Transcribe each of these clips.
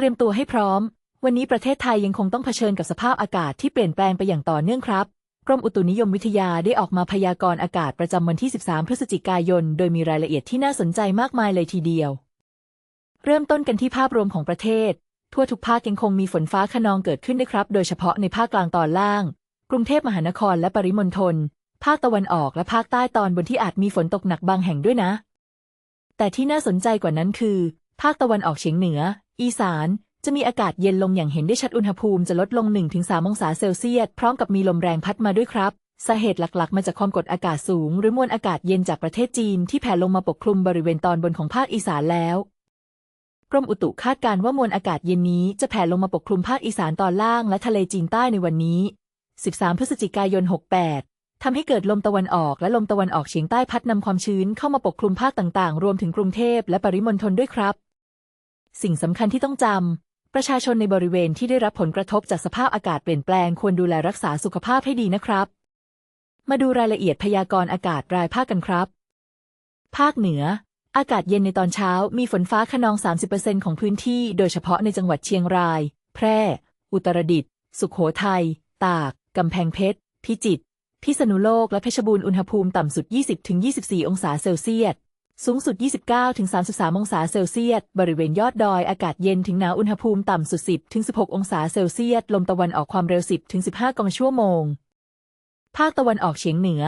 เตรียมตัวให้พร้อม วันนี้ประเทศไทยยังคงต้องเผชิญกับสภาพอากาศที่เปลี่ยนแปลงไปอย่างต่อเนื่องครับ กรมอุตุนิยมวิทยาได้ออกมาพยากรณ์อากาศประจำวันที่ 13 พฤศจิกายน โดยมีรายละเอียดที่น่าสนใจมากมายเลยทีเดียว เริ่มต้นกันที่ภาพรวมของประเทศ ทั่วทุกภาคยังคงมีฝนฟ้าคะนองเกิดขึ้นด้ครับ โดยเฉพาะในภาคกลางตอนล่าง กรุงเทพมหานครและปริมณฑล ภาคตะวันออกและภาคใต้ตอนบนที่อาจมีฝนตกหนักบางแห่งด้วยนะ แต่ที่น่าสนใจกว่านั้นคือ ภาคตะวันออกเฉียงเหนือ อีสาน จะมีอากาศเย็นลงอย่างเห็นได้ชัดอุณหภูมิจะลดลง 1-3 องศาเซลเซียส พร้อมกับมีลมแรงพัดมาด้วยครับ สาเหตุหลักๆ มาจากความกดอากาศสูง หรือมวลอากาศเย็นจากประเทศจีน ที่แผ่ลงมาปกคลุมบริเวณตอนบนของภาคอีสานแล้ว กรมอุตุคาดการณ์ว่ามวลอากาศเย็นนี้จะแผ่ลงมาปกคลุมภาคอีสานตอนล่างและทะเลจีนใต้ในวันนี้ 13 พฤศจิกายน 68ทำให้เกิดลมตะวันออกและลมตะวันออกเฉียงใต้พัดนำความชื้นเข้ามาปกคลุมภาคต่างๆ รวมถึงกรุงเทพและปริมณฑลด้วยครับ สิ่งสำคัญที่ต้องจำ ประชาชนในบริเวณที่ได้รับผลกระทบจากสภาพอากาศเปลี่ยนแปลงควรดูแลรักษาสุขภาพให้ดีนะครับ มาดูรายละเอียดพยากรณ์อากาศรายภาคกันครับ ภาคเหนือ อากาศเย็นในตอนเช้า มีฝนฟ้าคะนอง 30%ของพื้นที่ โดยเฉพาะในจังหวัดเชียงราย แพร่ อุตรดิตถ์ สุขโขทัย ตาก กำแพงเพชร พิจิตร พิษณุโลก และเพชรบูรณ์ อุณหภูมิต่ำสุด 20-24 องศาเซลเซียส สูงสุด 29-33 องศาเซลเซียส บริเวณยอดดอยอากาศเย็นถึงหนาวอุณหภูมิต่ำสุด 10-16 องศาเซลเซียส ลมตะวันออกความเร็ว 10-15 กมชั่วโมง ภาคตะวันออกเฉียงเหนือ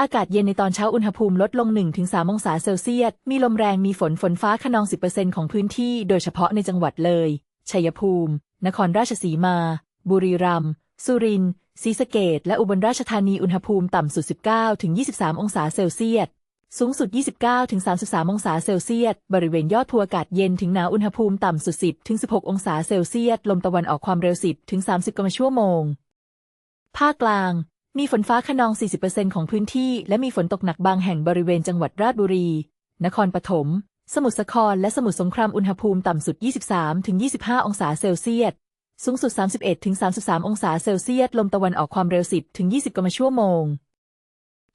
อากาศเย็นในตอนเช้าอุณหภูมิลดลง 1-3 องศาเซลเซียส มีลมแรงมีฝนฝนฟ้าคะนอง 10%ของพื้นที่ โดยเฉพาะในจังหวัดเลย ชัยภูมิ นครราชสีมา บุรีรัมย์ สุรินทร์ศรีสะเกษและอุบลราชธานีอุณหภูมิต่ำสุด 19-23 องศาเซลเซียส สูงสุด 29-33 องศาเซลเซียส บริเวณยอดภูอากาศเย็นถึงหนาวอุณหภูมิต่ำสุด 10-16 องศาเซลเซียส ลมตะวันออกความเร็ว 10-30 กมชั่วโมง ภาคกลาง มีฝนฟ้าคะนอง 40%ของพื้นที่ และมีฝนตกหนักบางแห่งบริเวณจังหวัดราชบุรี นครปฐม สมุทรสาคร และสมุทรสงคราม อุณหภูมิต่ำสุด 23-25 องศาเซลเซียส สูงสุด 31-33 องศาเซลเซียส ลมตะวันออกความเร็ว 10-20 กมชั่วโมง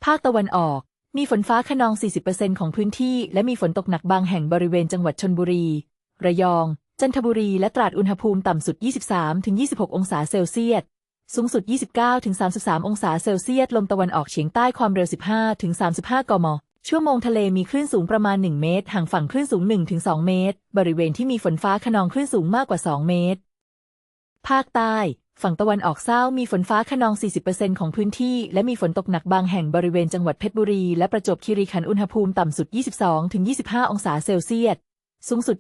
ภาคตะวันออก มีฝนฟ้าคะนอง 40%ของพื้นที่ และมีฝนตกหนักบางแห่งบริเวณจังหวัดชนบุรี ระยอง จันทบุรี และตราดอุณหภูมิต่ำสุด 23-26 องศาเซลเซียส สูงสุด 29-33 องศาเซลเซียส ลมตะวันออกเฉียงใต้ความเร็ว 15-35 กม ชั่วโมงทะเลมีคลื่นสูงประมาณ 1 เมตร ห่างฝั่งคลื่นสูง 1-2 เมตร บริเวณที่มีฝนฟ้าคะนองคลื่นสูงมากกว่า 2 เมตร ภาคใต้ ฝั่งตะวันออกเศร้ามีฝนฟ้าขนอง 40%ของพื้นที่ และมีฝนตกหนักบางแห่งบริเวณจังหวัดเพชรบุรี และประจวบคีรีขันธ์อุณหภูมิต่ำสุด 22-25 องศาเซลเซียส สูงสุด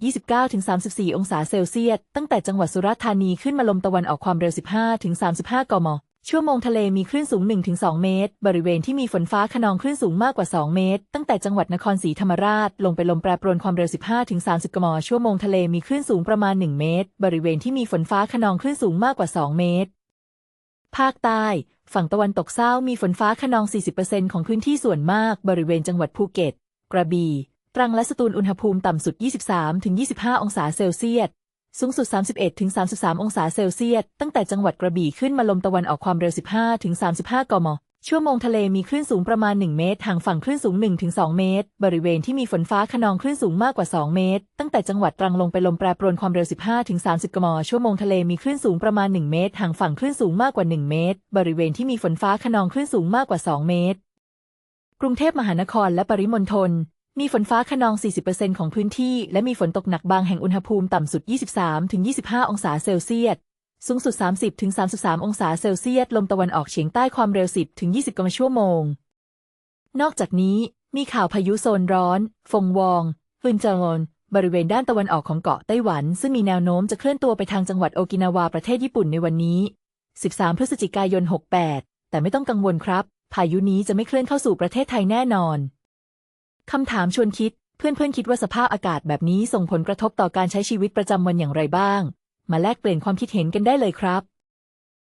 29-34 องศาเซลเซียส ตั้งแต่จังหวัดสุราษฎร์ธานีขึ้นมาลมตะวันออกความเร็ว 15-35 กม ชั่วโมงทะเลมีคลื่นสูง 1-2 เมตร บริเวณที่มีฝนฟ้าคะนองคลื่นสูงมากกว่า 2 เมตร ตั้งแต่จังหวัดนครศรีธรรมราช ลงไปลมแปรปรวนความเร็ว 15-30 กมชั่วโมงทะเลมีคลื่นสูงประมาณ 1 เมตร บริเวณที่มีฝนฟ้าคะนองคลื่นสูงมากกว่า 2 เมตร ภาคใต้ ฝั่งตะวันตกเศร้ามีฝนฟ้าคะนอง 40%ของพื้นที่ส่วนมาก บริเวณจังหวัดภูเก็ต กระบี่ ตรังและสตูลอุณหภูมิต่ำสุด 23-25 องศาเซลเซียส สูงสุด 31-33 องศาเซลเซียส ตั้งแต่จังหวัดกระบี่ขึ้นมาลมตะวันออกความเร็ว 15-35 กม ชั่วโมงทะเลมีคลื่นสูงประมาณ 1 เมตร ห่างฝั่งคลื่นสูง 1-2 เมตร บริเวณที่มีฝนฟ้าคะนองคลื่นสูงมากกว่า 2 เมตร ตั้งแต่จังหวัดตรังลงไปลมแปรปรวนความเร็ว 15-30 กม ชั่วโมงทะเลมีคลื่นสูงประมาณ 1 เมตร ห่างฝั่งคลื่นสูงมากกว่า 1 เมตร บริเวณที่มีฝนฟ้าคะนองคลื่นสูงมากกว่า 2 เมตร กรุงเทพมหานครและปริมณฑล มีฝนฟ้าคะนอง 40%ของพื้นที่ และมีฝนตกหนักบางแห่งอุณหภูมิต่ำสุด 23-25 องศาเซลเซียส สูงสุด 30-33 องศาเซลเซียส ลมตะวันออกเฉียงใต้ความเร็ว 10-20 กมชั่วโมง นอกจากนี้ มีข่าวพายุโซนร้อน ฟงวองฟึนจางอนบริเวณด้านตะวันออกของเกาะไต้หวัน ซึ่งมีแนวโน้มจะเคลื่อนตัวไปทางจังหวัดโอกินาวาประเทศญี่ปุ่นในวันนี้ 13 พฤศจิกายน 68 แต่ไม่ต้องกังวลครับ พายุนี้จะไม่เคลื่อนเข้าสู่ประเทศไทยแน่นอน คำถามชวนคิด เพื่อนเพื่อนคิดว่าสภาพอากาศแบบนี้ส่งผลกระทบต่อการใช้ชีวิตประจำวันอย่างไรบ้าง มาแลกเปลี่ยนความคิดเห็นกันได้เลยครับ